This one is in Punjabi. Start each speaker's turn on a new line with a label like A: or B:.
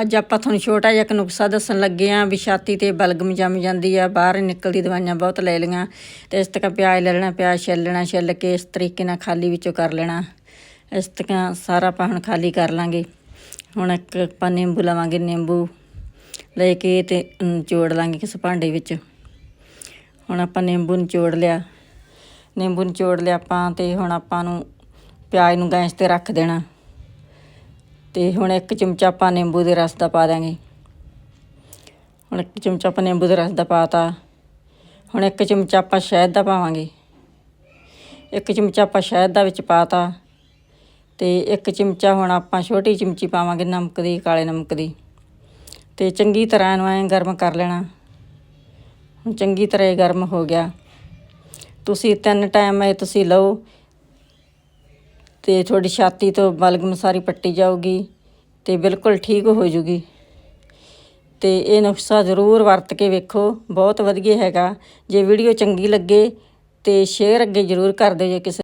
A: ਅੱਜ ਆਪਾਂ ਤੁਹਾਨੂੰ ਛੋਟਾ ਜਿਹਾ ਇੱਕ ਨੁਕਸਾ ਦੱਸਣ ਲੱਗੇ ਆਂ ਵੀ ਛਾਤੀ ਤੇ ਬਲਗਮ ਜੰਮ ਜਾਂਦੀ ਆ, ਬਾਹਰ ਨਿਕਲਦੀ ਦਵਾਈਆਂ ਬਹੁਤ ਲੈ ਲਈਆਂ ਤੇ ਇਸ ਤਰ੍ਹਾਂ ਪਿਆਜ਼ ਲੈ ਲੈਣਾ, ਪਿਆਜ਼ ਛਿੱਲ ਲੈਣਾ, ਛਿੱਲ ਕੇ ਇਸ ਤਰੀਕੇ ਨਾਲ ਖਾਲੀ ਵਿੱਚੋਂ ਕਰ ਲੈਣਾ। ਇਸ ਤਰ੍ਹਾਂ ਸਾਰਾ ਆਪਾਂ ਹੁਣ ਖਾਲੀ ਕਰ ਲਾਂਗੇ। ਹੁਣ ਇੱਕ ਆਪਾਂ ਨਿੰਬੂ ਲਵਾਂਗੇ, ਨਿੰਬੂ ਲੈ ਕੇ ਤੇ ਨਿਚੋੜ ਲਾਂਗੇ ਕਿਸੇ ਭਾਂਡੇ ਵਿੱਚ। ਹੁਣ ਆਪਾਂ ਨਿੰਬੂ ਨਿਚੋੜ ਲਿਆ। ਨਿੰਬੂ ਨਿਚੋੜ ਲਿਆ ਆਪਾਂ ਤੇ ਹੁਣ ਆਪਾਂ ਨੂੰ ਪਿਆਜ਼ ਨੂੰ ਗੈਸ ਤੇ ਰੱਖ ਦੇਣਾ। ਤੇ ਹੁਣ ਇੱਕ ਚਮਚਾ ਆਪਾਂ ਨਿੰਬੂ ਦੇ ਰਸ ਦਾ ਪਾ ਦਾਂਗੇ ਹੁਣ ਇੱਕ ਚਮਚਾ ਆਪਾਂ ਨਿੰਬੂ ਦੇ ਰਸ ਦਾ ਪਾਤਾ। ਹੁਣ ਇੱਕ ਚਮਚਾ ਆਪਾਂ ਸ਼ਹਿਦ ਦਾ ਪਾਵਾਂਗੇ। ਇੱਕ ਚਮਚਾ ਆਪਾਂ ਸ਼ਹਿਦ ਦਾ ਵਿੱਚ ਪਾਤਾ ਤੇ ਇੱਕ ਚਮਚਾ ਹੁਣ ਆਪਾਂ ਛੋਟੀ ਚਮਚੀ ਪਾਵਾਂਗੇ ਨਮਕ ਦੀ, ਕਾਲੇ ਨਮਕ ਦੀ। ਤੇ ਚੰਗੀ ਤਰ੍ਹਾਂ ਇਹਨੂੰ ਐਂ ਗਰਮ ਕਰ ਲੈਣਾ। ਹੁਣ ਚੰਗੀ ਤਰ੍ਹਾਂ ਇਹ ਗਰਮ ਹੋ ਗਿਆ। ਤੁਸੀਂ ਤਿੰਨ ਟਾਈਮ ਇਹ ਤੁਸੀਂ ਲਓ। ਅਤੇ ਤੁਹਾਡੀ ਛਾਤੀ ਤੋਂ ਬਲਗਮ ਸਾਰੀ ਪੱਟੀ ਜਾਊਗੀ ਅਤੇ ਬਿਲਕੁਲ ਠੀਕ ਹੋ ਜੂਗੀ। ਅਤੇ ਇਹ ਨੁਸਖਾ ਜ਼ਰੂਰ ਵਰਤ ਕੇ ਵੇਖੋ, ਬਹੁਤ ਵਧੀਆ ਹੈਗਾ। ਜੇ ਵੀਡੀਓ ਚੰਗੀ ਲੱਗੇ ਤਾਂ ਸ਼ੇਅਰ ਅੱਗੇ ਜ਼ਰੂਰ ਕਰ ਦਿਓ ਜੇ ਕਿਸੇ